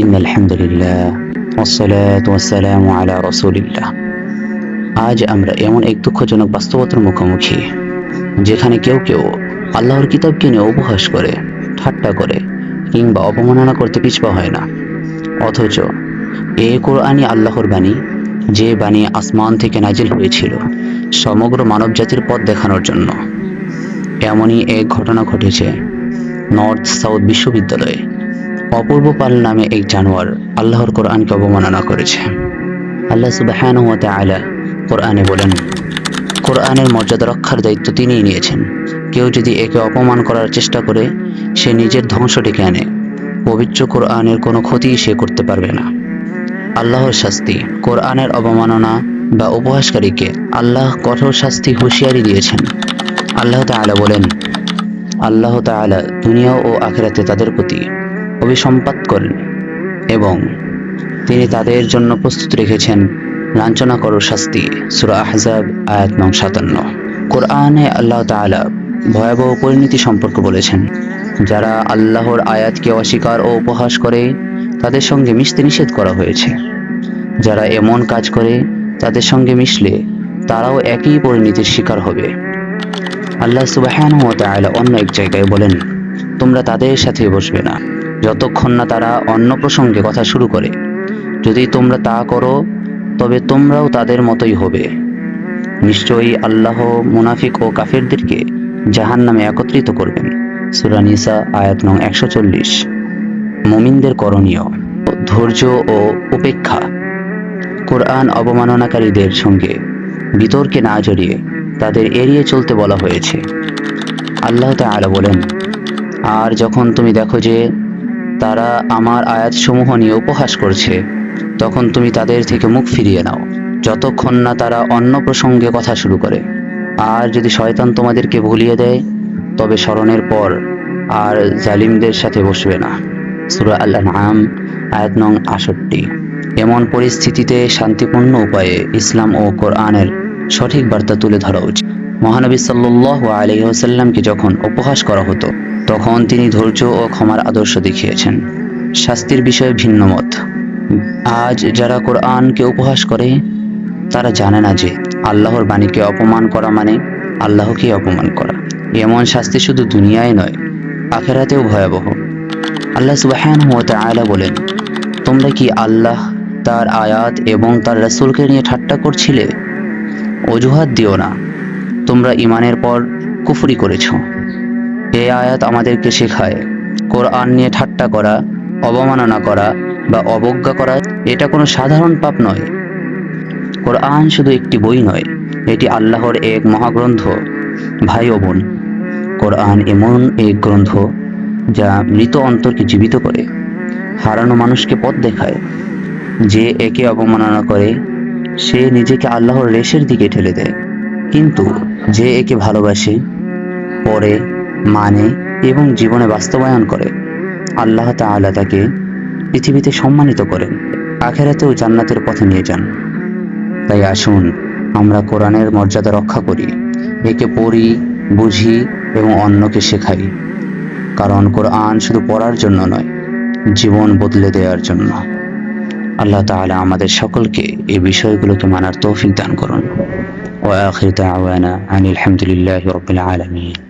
In আলহামদুলিল্লাহ ওসলাত ওয়াসালামু আলা রসুলিল্লাহ আজ আমরা এমন এক দুঃখজনক বাস্তবতার মুখোমুখি, যেখানে কেউ কেউ আল্লাহর কিতাবকে নিয়ে উপহাস করে, ঠাট্টা করে, কিংবা অবমাননা করতে পিছপা হয় না। অথচ এ কোরআনই আল্লাহর বাণী, যে বাণী আসমান থেকে নাজিল হয়েছিল সমগ্র মানব জাতির পথ দেখানোর জন্য। এমনই এক ঘটনা ঘটেছে নর্থ সাউথ বিশ্ববিদ্যালয়ে। অপূর্ব পাল নামে এক জানোয়ার আল্লাহর কোরআনকে অবমাননা করেছে। আল্লাহ সুবাহান আলা কোরআনে বলেন, কোরআনের মর্যাদা রক্ষার দায়িত্ব তিনিই নিয়েছেন। কেউ যদি একে অপমান করার চেষ্টা করে, সে নিজের ধ্বংস ডেকে আনে। পবিত্র কোরআনের কোনো ক্ষতি সে করতে পারবে না। আল্লাহর শাস্তি, কোরআনের অবমাননা বা উপহাসকারীকে আল্লাহ কঠোর শাস্তি হুঁশিয়ারি দিয়েছেন। আল্লাহ তাআলা বলেন, আল্লাহ তাআলা দুনিয়া ও আখেরাতে তাদের প্রতি অভিসম্পাত করেন এবং তিনি তাদের জন্য প্রস্তুত রেখেছেন লাঞ্ছনা করো শাস্তি, সুরা আহজাব, আয়াত নং সাতান্ন। কোরআনে আল্লাহ তাআলা ভয়াবহ পরিণতি সম্পর্কে বলেছেন, যারা আল্লাহর আয়াতকে অস্বীকার ও উপহাস করে, তাদের সঙ্গে মিশতে নিষেধ করা হয়েছে। যারা এমন কাজ করে, তাদের সঙ্গে মিশলে তারাও একই পরিণতির শিকার হবে। আল্লাহ তাআলা অন্য এক জায়গায় বলেন, তোমরা তাদের সাথে বসবে না। যতক্ষণ না তারা অন্য প্রসঙ্গে কথা শুরু করে। যদি তোমরা তা করো, তবে তোমরাও তাদের মতোই হবে। নিশ্চয়ই আল্লাহ মুনাফিক ও কাফেরদেরকে জাহান নামে একত্রিত করবেন। সুরা নিসা, আয়াত নং একশো চল্লিশ। মুমিনদের করণীয়, ধৈর্য ও উপেক্ষা। কোরআন অবমাননাকারীদের সঙ্গে বিতর্কে না জড়িয়ে তাদের এড়িয়ে চলতে বলা হয়েছে। আল্লাহ তা তাআলা বলেন, আর যখন তুমি দেখো যে তারা আমার আয়াতসমূহ নিয়ে উপহাস করছে। তখন তুমি তাদের থেকে মুখ ফিরিয়ে নাও। যতক্ষণ না তারা অন্য প্রসঙ্গে কথা শুরু করে। আর যদি শয়তান তোমাদেরকে ভুলিয়ে দেয়, তবে স্মরণের পর আর জালিমদের সাথে বসবে না। সুরা আল্লাহ নাম আয়াত নং আষট্টি এমন পরিস্থিতিতে শান্তিপূর্ণ উপায়ে ইসলাম ও কোরআনের সঠিক বার্তা তুলে ধরা উচিত। মহানবী সাল্লাহ আলহিহসাল্লামকে যখন উপহাস করা হতো, তখন তিনি ধৈর্য ও ক্ষমার আদর্শ দেখিয়েছেন। শাস্তির বিষয়ে ভিন্ন মত আজ যারা কোরআনকে উপহাস করে, তারা জানে না যে আল্লাহর বাণীকে অপমান করা মানে আল্লাহকে অপমান করা। এমন শাস্তি শুধু দুনিয়ায় নয়, আখেরাতেও ভয়াবহ। আল্লাহ সুবাহান আয়লা বলেন, তোমরা কি আল্লাহ, তার আয়াত এবং তার রাসূলকে নিয়ে ঠাট্টা করছিলে? অজুহাত দিও না। তোমরা ইমানের পর কুফরি করেছ। এই আয়াত আমাদেরকে শেখায়, কোরআন নিয়ে ঠাট্টা করা, অবমাননা করা বা অবজ্ঞা করা, এটা কোনো সাধারণ পাপ নয়। কোরআন শুধু একটি বই নয়, এটি আল্লাহর এক মহাগ্রন্থ। ভাই ও বোন, কোরআন এমন এক গ্রন্থ যা মৃত অন্তরকে জীবিত করে, হারানো মানুষকে পথ দেখায়। যে একে অবমাননা করে, সে নিজেকে আল্লাহর রেশের দিকে ঠেলে দেয়। কিন্তু যে একে ভালোবাসে, পড়ে মানে এবং জীবনে বাস্তবায়ন করে। আল্লাহ তাআলা তাকে পৃথিবীতে সম্মানিত করেন, আখেরাতেও জান্নাতের পথে নিয়ে যান। তাই আসুন, আমরা কোরআনের মর্যাদা রক্ষা করি, একে পড়ি, বুঝি এবং অন্যকে শেখাই। কারণ কোরআন শুধু পড়ার জন্য নয়, জীবন বদলে দেওয়ার জন্য। আল্লাহ তাআলা আমাদের সকলকে এই বিষয়গুলোকে মানার তৌফিক দান করুন। وآخر دعوانا عن الحمد لله رب العالمين.